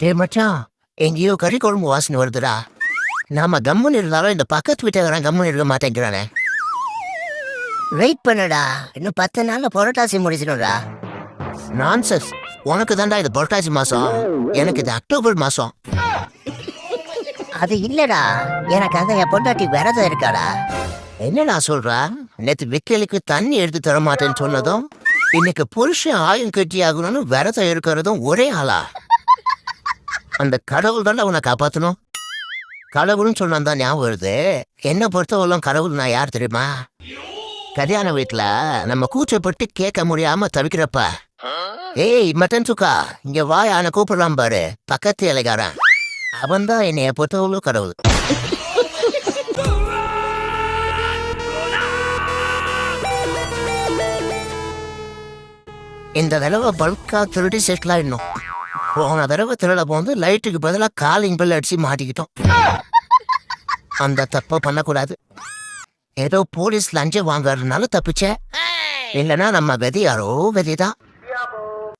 டே மச்சான் எங்கேயோ கறி குழம்பு வாசனை வருதுடா. நாம கம்முன்னு இருந்தாலும் இந்த பக்கத்து வீட்டுக்காரன் கம்முன்னு இருக்க மாட்டேங்கிறானே. வெயிட் பண்ணடா. இன்னும் பத்து நாள்ல புரட்டாசி முடிச்சிடும்டா. நான்சஸ் உனக்கு தான்டா இது புரட்டாசி மாசம். எனக்கு இது அக்டோபர் மாசம். அது இல்லடா. எனக்கு அந்த என் பொண்டாட்டி விரதம் இருக்காடா. என்னடா சொல்ற? நேத்து விக்கலுக்கு தண்ணி எடுத்து தர மாட்டேன்னு சொன்னதும் இன்னைக்கு புருஷன் ஆயம் கட்டி ஆகணும்னு விரதம் இருக்கிறதும் ஒரே ஆளா? அந்த கடவுள் தானே உன்னை காப்பாற்றணும் கடவுள்னு சொன்னா தான் ஞாபகம் வருது. என்ன பொறுத்தவரைக்கும் கடவுள் நான் யார் தெரியுமா? கல்யாண வீட்டில் நம்ம கூச்சப்பட்டு கேட்க முடியாம தவிக்கிறப்ப. ஏய் மட்டன் சுக்கா இங்க வா யானை கூப்பிடலாம் பாரு. பக்கத்து இலைக்காரன் அவன் தான் என்னைய பொறுத்தவளும் கடவுள். இந்த தடவை பல்கா திருடி செட்டில் ஆயிடணும் போன தடவை திருட போந்து லைட்டுக்கு பதிலாக காலிங் பெல் அடிச்சு மாட்டிக்கிட்டோம். அந்த தப்பை பண்ணக்கூடாது. ஏதோ போலீஸ் லஞ்சம் வாங்குறதுனால தப்பிச்சேன் இல்லைன்னா நம்ம விதி யாரோ விதிதான்.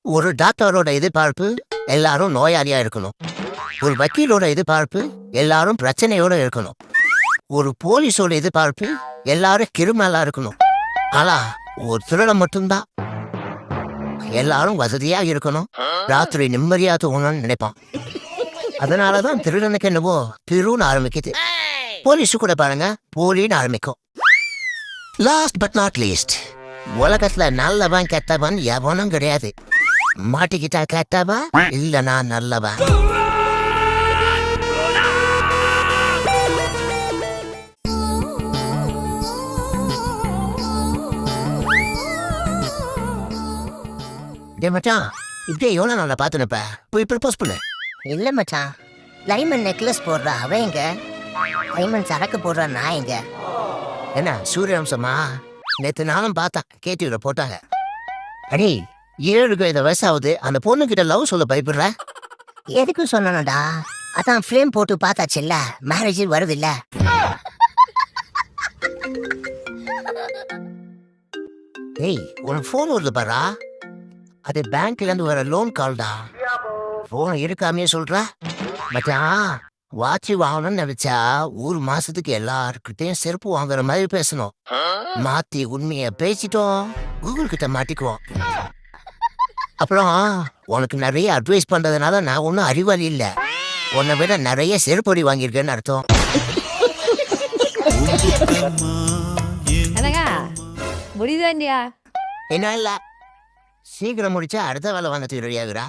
ஒரு டாக்டரோட எதிர்பார்ப்பு எல்லாரும் நோயாளியா இருக்கணும். ஒரு வக்கீலோட எதிர்பார்ப்பு எல்லாரும் பிரச்சனையோட இருக்கணும். ஒரு போலீஸோட எதிர்பார்ப்பு எல்லாரும் கிருமலா இருக்கணும். ஆனா ஒரு திருடம் மட்டும்தான். எல்லாரும் வசதியா இருக்கணும். ராத்திரி நிம்மதியா தூங்கணும்னு நினைப்பான். அதனாலதான் திருடனுக்கு என்னவோ திருன்னு ஆரம்பிக்குது. போலீஸு கூட பாருங்க போலின்னு ஆரம்பிக்கும். லாஸ்ட் பட் நாட் லீஸ்ட் உலகத்துல நல்லவன் கெட்டவன் எவனும் கிடையாது. மாட்டிக்கிட்டா கெட்டவன் இல்லனா நல்லவன். டே மச்சான் இப்படியே எவ்வளோ நாளா பார்த்துனப்ப போய் ப்ரப்போஸ் பண்ணு. இல்ல மச்சான். டைமண்ட் நெக்லஸ் போடுறா அவன் எங்க? டைமண்ட் சரக்கு போடுறா நான் எங்க? என்ன சூரியவம்சமா? நேத்து நானும் பார்த்தேன் கேட்டியூர போட்டாங்க. அடே ஏழு வயது வயசாகுது அந்த பொண்ணுகிட்ட லவ் சொல்ல பயப்படுற? எதுக்கு சொன்னடா அதான் ஃப்ரேம் போட்டு பார்த்தாச்சுல்ல மேரேஜ் வருது இல்ல ஏய் உனக்கு ஃபோன் வருது பாரா? அது பேங்க்ல இருந்து வர லோன் கால்டா. ஃபோன் இருக்காமே சொல்ற? மச்சான் வாட்ச் வாங்கணும்னு நினைச்சா ஒரு மாசத்துக்கு எல்லாருக்கிட்டையும் செருப்பு வாங்குற மாதிரி பேசணும். மாத்தி உண்மைய பேசிட்டோம் கூகுள் கிட்ட மாட்டிக்குவோம். அப்புறம் உனக்கு நிறைய அட்வைஸ் பண்றதுனால நான் ஒன்றும் அறிவாளி இல்ல. உன்னை விட நிறைய செருப்பொடி வாங்கியிருக்கேன்னு அர்த்தம். என்னங்க முடியுதா இல்லையா? என்ன இல்ல? சீக்கிரம் முடிச்சா அடுத்த வேலை வந்துட்டு ரெடியாகுறா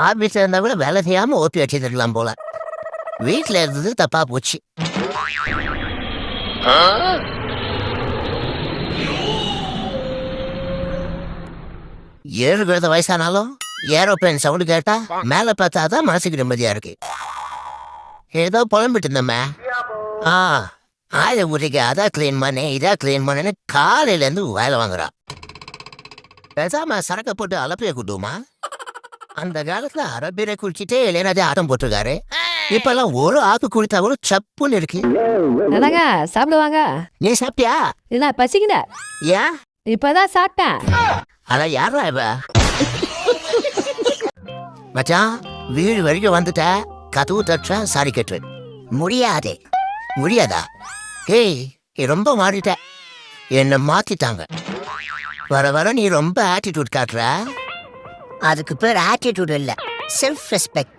ஆபீஸ்ல இருந்தா கூட வேலை செய்யாம ஓப்பி வச்சிருக்கலாம் போல. வீட்டுல இருந்தது தப்பா போச்சு. ஏழு கிழத்த வயசானாலும் ஏரோப்ளேன் சவுண்டு கேட்டா மேல பார்த்தாதான் மனசுக்கு நிம்மதியா இருக்கு. ஏதோ புலம்பிட்டு இருந்தம்மே ஆ ஆயுத ஊருக்கு அதான் கிளீன் பண்ணேன் இதான் கிளீன் பண்ணேன்னு காலையில இருந்து வேலை வாங்குறான் பேசாம சரக்க போட்டு அலப்பைய கூட்டுமா அந்த காலத்துல அரபிரை குளிச்சுட்டே இளையராஜா ஆட்டம் போட்டிருக்காரு. இப்பெல்லாம் ஒரு ஆக்கு குளித்தா கூட சப்புன்னு இருக்கு. என்னங்க சாப்பிடுவாங்க. நீ சாப்பிட்டியா? இல்ல பசிக்கல. ஏன்? இப்பதான் சாப்பிட்டேன். அதான் யாரா இவ? மச்சான் வீடு வரைக்கும் வந்துட்ட. கதவு தட்டுற சாரி கட்டுரு முடியாது. முடியாதா? ஏய் ரொம்ப மாறிட்ட. என்னை மாத்திட்டாங்க. வர வர நீ ரொம்ப ஆட்டிடியூட் காட்டுற. அதுக்கு பேர் ஆட்டிடியூட் இல்ல செல்ஃப் ரெஸ்பெக்ட்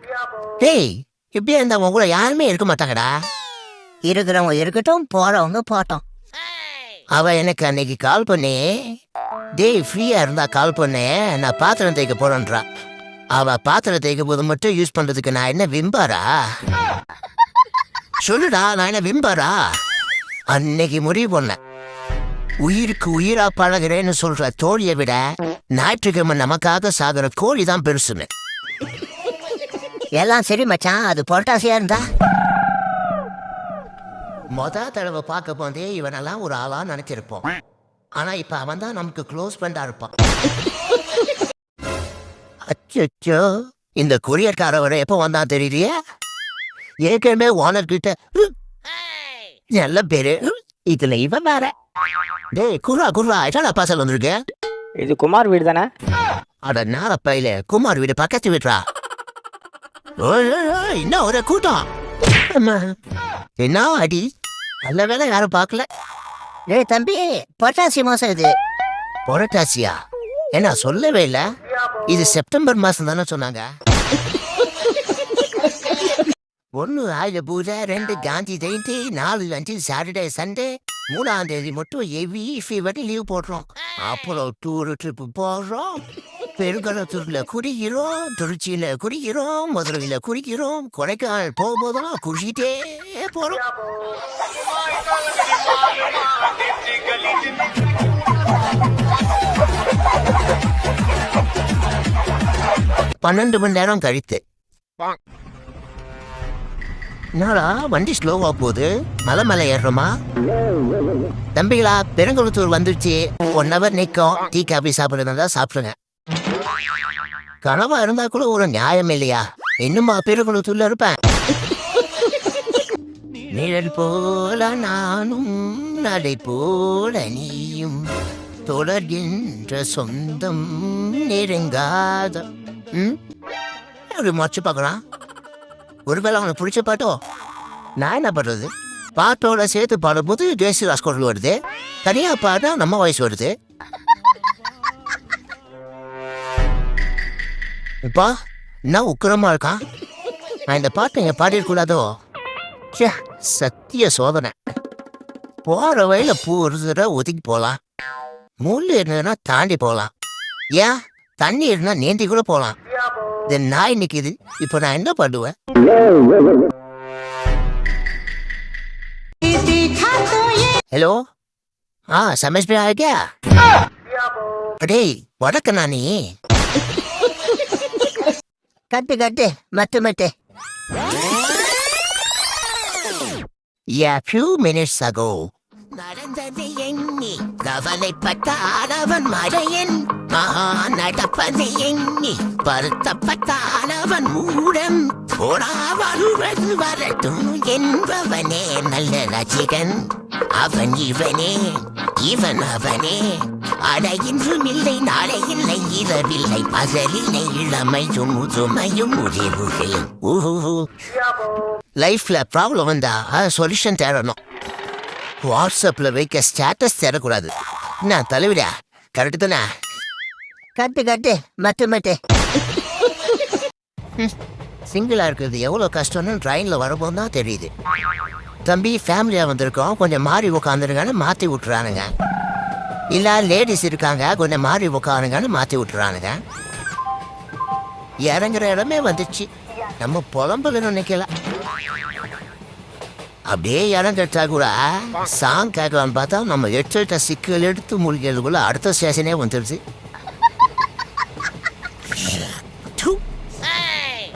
டேய் இப்படியே இருந்தா உன் கூட யாருமே இருக்க மாட்டாங்கடா. இருக்கிறவங்க இருக்கட்டும் போறவங்க போட்டோம் அவ எனக்கு அன்னைக்கு கால் பண்ணி. டேய் ஃப்ரீயா இருந்தா கால் பண்ணு நான் பாத்திரம் தேய்க்க போறேன்றா. அவ பாத்திரம் தேய்க்கும் போது மட்டும் யூஸ் பண்றதுக்கு நான் என்ன விம்பாரா? சொல்லுடா நான் என்ன விம்பாரா? அன்னைக்கு முடிவு பண்ணேன். உயிருக்கு உயிரா பழகுறேன்னு சொல்ற தோழியை விட ஞாயிற்றுக்கிழமை நமக்காக சாகுற கோழி தான் பெருசுன்னு. எல்லாம் சரி மச்சான். அது புரட்டாசியா இருந்தா? மொத தடவை பார்க்க போதே இவனெல்லாம் ஒரு ஆளா நினைச்சிருப்போம். ஆனா இப்ப அவன் தான் நமக்கு க்ளோஸ் ஃப்ரெண்டா இருப்பான். அச்சோ இந்த கொரியர்கார வர எப்போ வந்தான் தெரியலையே ஏற்கனவே ஓனர் கிட்ட "ஹம், நல்ல பேரு இதுல இவன் வேற. டேய் குர்ரா குர்ரா எட்டாடா பாசல் வந்திருக்க? இது குமார் வீடு தானே? அட நாள பையில குமார் வீடு பக்கத்து வீட்டுறா ஓய், ஓய், ஓய், என்ன ஒரு கூட்டம்? அம்மா. என்ன அடி? நல்ல வேலை யாரும் பார்க்கல. டேய் தம்பி பொட்டாசி மாசம் இது. புரட்டாசியா? என்ன சொல்லவே இல்ல? இது செப்டம்பர் மாசம் தானே சொன்னாங்க. ஒன்று ஆயுத பூஜை ரெண்டு காந்தி ஜெயந்தி நாலு அஞ்சு சாட்டர்டே சண்டே மூணாம் தேதி மட்டும் எவி ஃபீவர் லீவ் போடுறோம். அப்புறம் டூர் ட்ரிப்பு போடுறோம். பெருங்கடத்தூர்ல குடிக்கிறோம் திருச்சியில குடிக்கிறோம் மதுரையில குடிக்கிறோம் கொடைக்கானல் போகும்போதெல்லாம் குடிச்சிட்டே போறோம். பன்னெண்டு மணி நேரம் கழித்து. என்னடா வண்டி ஸ்லோவா போகுது. மலை மலை ஏறுறோமா? தம்பிகளா பெருங்குளத்தூர் வந்துருச்சு. ஒன் ஹவர் நிற்கும் டீ காபி சாப்பிடுறதா சாப்பிடுங்க. கனவா இருந்தா கூட ஒரு நியாயம் இல்லையா? இன்னுமா பெருங்குளத்தூர்ல இருப்பேன். நிழல் போல நானும் நடை போல நீயும். தொடர்கின்ற சொந்தம் நெருங்காத ம்? அப்படி மறைச்சு பார்க்கலாம்? ஒருவேளை அவனை பிடிச்ச பாட்டோ? நான் என்ன பண்ணுறது பாட்டோட சேர்த்து பாடும்போது ஜெயஸ்ரீராஸ் குரல் வருது. தனியாக பாட்டா நம்ம வயசு வருது. இப்பா என்ன உக்கிரமா இருக்கான் நான் இந்த பாட்டை இங்கே பாடிடக்கூடாதோ ச்சே சத்திய சோதனை. போகிற வழியில் பூ இருந்துட ஒதுக்கி போகலாம் முள் இருந்ததுன்னா தாண்டி போகலாம் ஏன்? தண்ணி இருந்தால் நீந்தி கூட போகலாம் இந்த நாய் நிற்கிது இப்போ நான் என்ன பண்ணுவேன்? ஹலோ ஆ சமேஷ் பிரியா இருக்கியா டேய் வணக்கம் நானி. கட்டு கட்டு மட்டு மட்டு. A few minutes ago, நடந்தது எண்ணி. கவலைப்பட்ட ஆடவன் மழையின் நடப்பது எண்ணி வருத்தப்பட்டானவன் மூடம் போனா வருவது வரட்டும் என்பவனே நல்ல ரசிகன். அவன் இவனே இவன் அவனே. அட இன்றும் இல்லை நாளை இல்லை இரவில்லை. பகலில்லை இளமையும் முதுமையும் முடிவுகள் லைஃப்ல ப்ராப்ளம் வந்தா சொல்யூஷன் தேடணும். வாட்ஸ்அப்ல வைக்க ஸ்டேட்டஸ் தேடக்கூடாது. நான் தலைவிடா? கரெக்டு தானே? கட்டு கட்டு. மட்டு மட்டு. சிங்கிளா இருக்கிறது எவ்வளோ கஷ்டம்னு ட்ரெயின்ல வரும்போது தான் தெரியுது. தம்பி ஃபேமிலியா வந்திருக்கோம். கொஞ்சம் மாறி உட்காந்துருங்கன்னு மாத்தி விட்டுறானுங்க. இல்ல லேடிஸ் இருக்காங்க. கொஞ்சம் மாறி உட்காருங்கன்னு மாத்தி விட்டுறானுங்க. இறங்குற இடமே வந்துச்சு. நம்ம புலம்புல நினைக்கல. அப்படியே இறங்கிட்டா கூட சாங் கேட்கலான்னு பார்த்தா நம்ம எட்டு சிக்கல் எடுத்து மூழ்கிறதுக்குள்ள அடுத்த ஸ்டேஷனே வந்துடுச்சு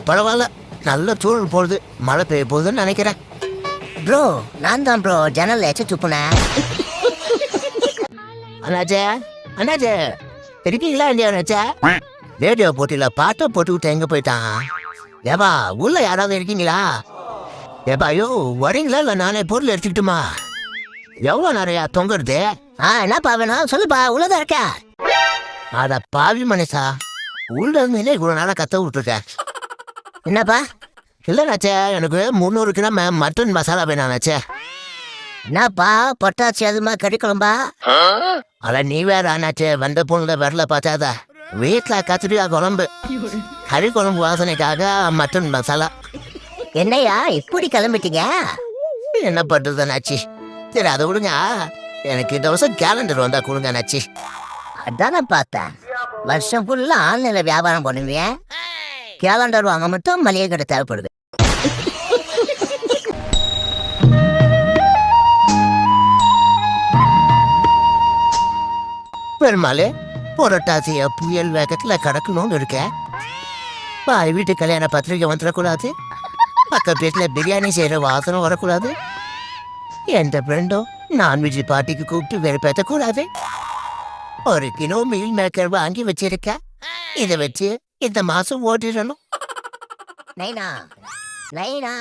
பரவாயில்ல நல்ல தூரல் போடுது மழை பெய்ய போகுதுன்னு நினைக்கிறேன். ப்ரோ நான் தான் ப்ரோ ஜன்னல் எச்ச துப்புனேன் அண்ணாச்சே அண்ணாச்சே இருக்கீங்களா இல்லையா அண்ணாச்சே ரேடியோ போட்டியில பாட்டை போட்டு விட்டு எங்க போயிட்டான்? ஏப்பா உள்ள யாராவது இருக்கீங்களா? ஏப்பா ஐயோ வரீங்களா இல்லை நானே பொருள் எடுத்துக்கிட்டுமா? எவ்வளோ நிறையா தொங்குறது? ஆ என்னப்பா வேணும்? சொல்லுப்பா உள்ளதா இருக்கா அட பாவி மனுஷா உள்ள இருந்தே இவ்வளோ நாளாக கத்த விட்டுருக்கேன் என்னப்பா? இல்லைனாச்சே எனக்கு முந்நூறு கிராம் மட்டன் மசாலா வேணாச்சே என்னப்பா பொட்டாச்சி அதுமா கறி குழம்பா? அட நீ வேற ஆனாச்சே வந்த பொண்ணுல வரல பார்த்தாதா வீட்டில் கத்திரிக்கா குழம்பு கறி குழம்பு வாசனைக்காக மட்டன் மசாலா. என்னையா இப்படி கிளம்பிட்டீங்க? என்ன அண்ணாச்சி சரி அதை விடுங்க. எனக்கு இந்த வருஷம் கேலண்டர் வந்தா கொடுங்க அண்ணாச்சி அதானே பார்த்தேன். வருஷம் ஃபுல்லா ஆன்லைன்ல வியாபாரம் பண்ணுவீங்க கேலண்டர் வாங்க மட்டும் மளிகை கடை தேவைப்படுது. பெருமாளே புரட்டாசிய புயல் வேகத்துல கடக்கணும்னு இருக்கேன் பாய் வீட்டு கல்யாண பத்திரிக்கை வந்துடக்கூடாது பக்கத்து வீட்டுல பிரியாணி செய்யற வாசனை வரக்கூடாது. எந்த ஃப்ரெண்டும் நான்வெஜ் பார்ட்டிக்கு கூப்பிட்டு வெறுப்பேற்றக்கூடாது ஒரு கிலோ மீல் மேக்கர் வாங்கி வச்சிருக்கேன் இதை வச்சு இந்த மாசம் ஓட்டிடணும் நைனா நைனா.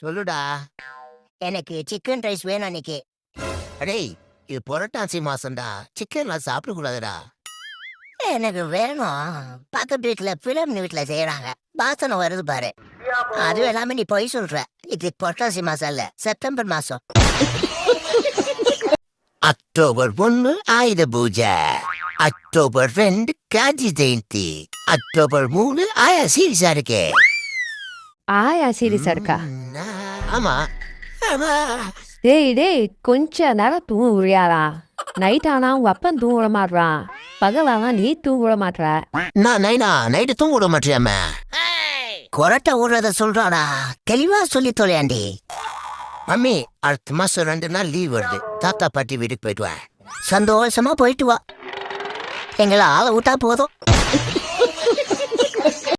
சொல்லுடா. எனக்கு சிக்கன் ரைஸ் வேணும் அன்னைக்கு. அடேய் இது புரட்டாசி மாசம்டா. சிக்கன்லாம் சாப்பிடக்கூடாதுடா. எனக்கு வேணும். பக்கத்து வீட்டுல பிலிம் வீட்டுல செய்யறாங்க வாசனை வருது பாரு. அது எல்லாமே நீ பொய் சொல்ற. இது பொட்டாசி மாசம் இல்ல செப்டம்பர் மாசம். அக்டோபர் ஒன்று ஆயுத பூஜை. அக்டோபர் ரெண்டு காந்தி ஜெயந்தி. அக்டோபர் மூணு ஆயா சீரியஸா இருக்கே. ஆயா சீரியஸா இருக்கா? ஆமா. ஆமா. டேய் டேய் கொஞ்ச நேரம் தூங்க முடியாதா நைட் ஆனா உங்க அப்பன் தூங்க விட மாட்றான் பகலானா நீ தூங்க விட மாட்ற. நான் நைனா நைட்டு தூங்க விட மாட்டியாம? கொரட்டை ஓடுறத சொல்றாடா. தெளிவா சொல்லி தொலையாண்டி. மம்மி அடுத்த மாசம் ரெண்டு நாள் லீவ் வருது. தாத்தா பாட்டி வீட்டுக்கு போயிட்டு வா. சந்தோஷமா போயிட்டு வா. எங்களை ஆளை விட்டா போதும்.